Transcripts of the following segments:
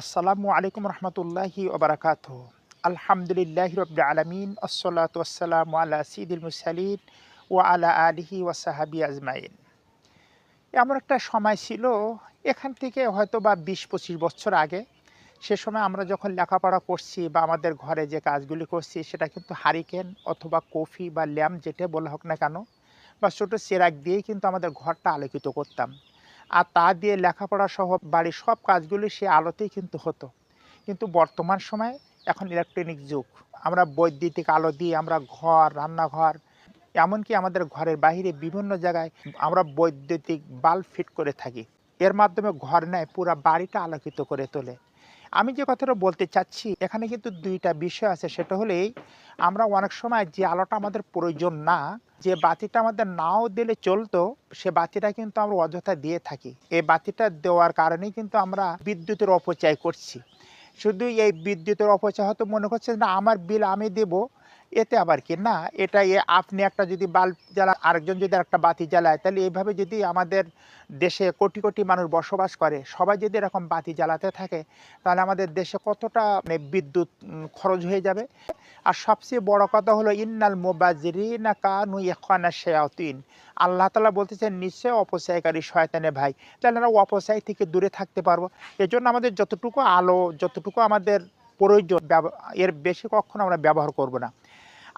আসসালামু আলাইকুম রহমতুল্লাহি ওবরাকাত আলহামদুলিল্লাহ রবিল আলমিন, আসসালাত আসসালাম আলা সিদুল মুসালিন ও আলা আলিহি ওয়াসাহাবি আজমাইন। এমন একটা সময় ছিল, এখান থেকে হয়তো বা বিশ পঁচিশ বছর আগে, সে সময় আমরা যখন লেখাপড়া করছি বা আমাদের ঘরে যে কাজগুলি করছি, সেটা কিন্তু হারিকেন অথবা কফি বা ল্যাম্প যেটা বলা হোক না কেন, বা ছোটো চেরাক দিয়েই কিন্তু আমাদের ঘরটা আলোকিত করতাম। আর তা দিয়ে লেখাপড়া সহ বাড়ির সব কাজগুলি সে আলোতেই কিন্তু হতো। কিন্তু বর্তমান সময়ে এখন ইলেকট্রনিক যুগ। আমরা বৈদ্যুতিক আলো দিয়ে আমরা ঘর, রান্নাঘর, এমনকি আমাদের ঘরের বাহিরে বিভিন্ন জায়গায় আমরা বৈদ্যুতিক বাল্ব ফিট করে থাকি। এর মাধ্যমে ঘর নেয়, পুরা বাড়িটা আলোকিত করে তোলে। আমি যে কথাটা বলতে চাচ্ছি, এখানে কিন্তু দুইটা বিষয় আছে। সেটা হলেই আমরা অনেক সময় যে আলোটা আমাদের প্রয়োজন না, যে বাতিটা আমাদের নাও দিলে চলতো, সে বাতিটা কিন্তু আমরা অযথা দিয়ে থাকি। এই বাতিটা দেওয়ার কারণে কিন্তু আমরা বিদ্যুতের অপচয় করছি। শুধু এই বিদ্যুতের অপচয় হয়তো মনে করছে না, আমার বিল আমি দেব। এতে আবার কি? না এটা এ, আপনি একটা যদি বাল্ব জ্বালা, আরেকজন যদি একটা বাতি জ্বালায়, তাহলে এইভাবে যদি আমাদের দেশে কোটি কোটি মানুষ বসবাস করে, সবাই যদি এরকম বাতি জ্বালাতে থাকে, তাহলে আমাদের দেশে কতটা মানে বিদ্যুৎ খরচ হয়ে যাবে? আর সবচেয়ে বড় কথা হলো, ইন্নাল মোবাজিরিনা কানু ইখানা শেয়াতিন। আল্লাহ তালা বলতেছেন নিশ্চয় অপচয়কারী শয়তানে ভাই। তাহলে আমরা অপচয় থেকে দূরে থাকতে পারব। এজন্য আমাদের যতটুকু আলো, যতটুকু আমাদের প্রয়োজন এর বেশি কখনো আমরা ব্যবহার করব না।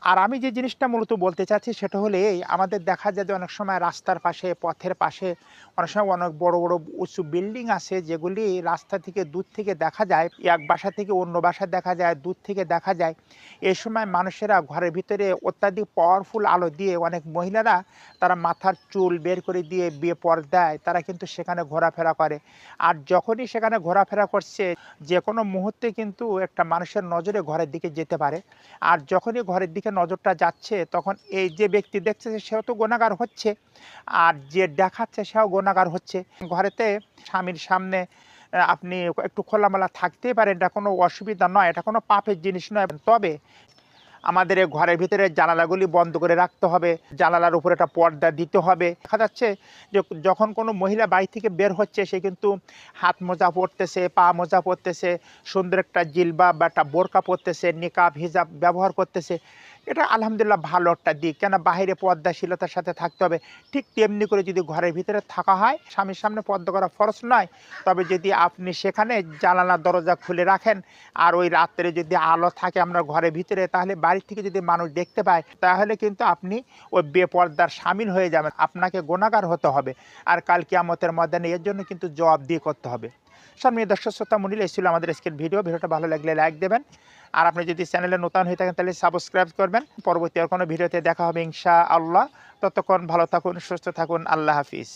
আর আমি যে জিনিসটা মূলত বলতে চাচ্ছি সেটা হলো আমাদের দেখা যায় যে অনেক সময় রাস্তার পাশে, পথের পাশে অনেক সময় অনেক বড় বড় উঁচু বিল্ডিং আছে যেগুলি রাস্তা থেকে দূর থেকে দেখা যায়, এক বাসা থেকে অন্য বাসা দেখা যায়, দূর থেকে দেখা যায়। এই সময় মানুষেরা ঘরের ভিতরে অত্যাধিক পাওয়ারফুল আলো দিয়ে অনেক মহিলারা তারা মাথার চুল বের করে দিয়ে বিয়ে পর্দায় তারা কিন্তু সেখানে ঘোরাফেরা করে। আর যখনই সেখানে ঘোরাফেরা করছে যে কোনো মুহূর্তে কিন্তু একটা মানুষের নজরে ঘরের দিকে যেতে পারে। আর যখনই ঘরের দিকে নজরটা যাচ্ছে, তখন এই যে ব্যক্তি দেখছে সেও তো গোনাগার হচ্ছে, আর যে দেখাচ্ছে সেও গোনাগার হচ্ছে। ঘরেতে স্বামীর সামনে আপনি একটু খোলামেলা থাকতেই পারেন, এটা কোনো অসুবিধা নয়, এটা কোনো পাপের জিনিস নয়। তবে আমাদের ঘরের ভিতরে জানালাগুলি বন্ধ করে রাখতে হবে, জানালার উপরে একটা পর্দা দিতে হবে। দেখা যাচ্ছে যে যখন কোনো মহিলা বাড়ি থেকে বের হচ্ছে, সে কিন্তু হাত মোজা পরতেছে, পা মোজা পরতেছে, সুন্দর একটা জিলবা বা একটা বোরকা পরতেছে, নিকাব, হিজাব ব্যবহার করতেছে। এটা আলহামদুলিল্লাহ ভালো একটা দিক। কেন বাইরে পর্দাশীলতার সাথে থাকতে হবে। ঠিক তেমনি করে যদি ঘরের ভিতরে থাকা হয়, স্বামীর সামনে পর্দা করা ফরজ নয়। তবে যদি আপনি সেখানে জানালা দরজা খুলে রাখেন, আর ওই রাত্রে যদি আলো থাকে আমরা ঘরের ভিতরে, তাহলে বাড়ি থেকে যদি মানুষ দেখতে পায়, তাহলে কিন্তু আপনি ওই বেপর্দার সামিল হয়ে যাবেন। আপনাকে গোনাগার হতে হবে। আর কাল কিয়ামতের ময়দানে এর জন্য কিন্তু জবাব দিয়ে করতে হবে। সম্মানীয় দর্শক শ্রোতা মন্ডলী এসেছিল আমাদের আজকের ভিডিও। ভিডিওটা ভালো লাগলে লাইক দেবেন। আর আপনি যদি চ্যানেলে নতুন হয়ে থাকেন, তাহলে সাবস্ক্রাইব করবেন। পরবর্তী আর কোনো ভিডিওতে দেখা হবে ইনশা আল্লাহ ততক্ষণ ভালো থাকুন, সুস্থ থাকুন। আল্লাহ হাফিজ।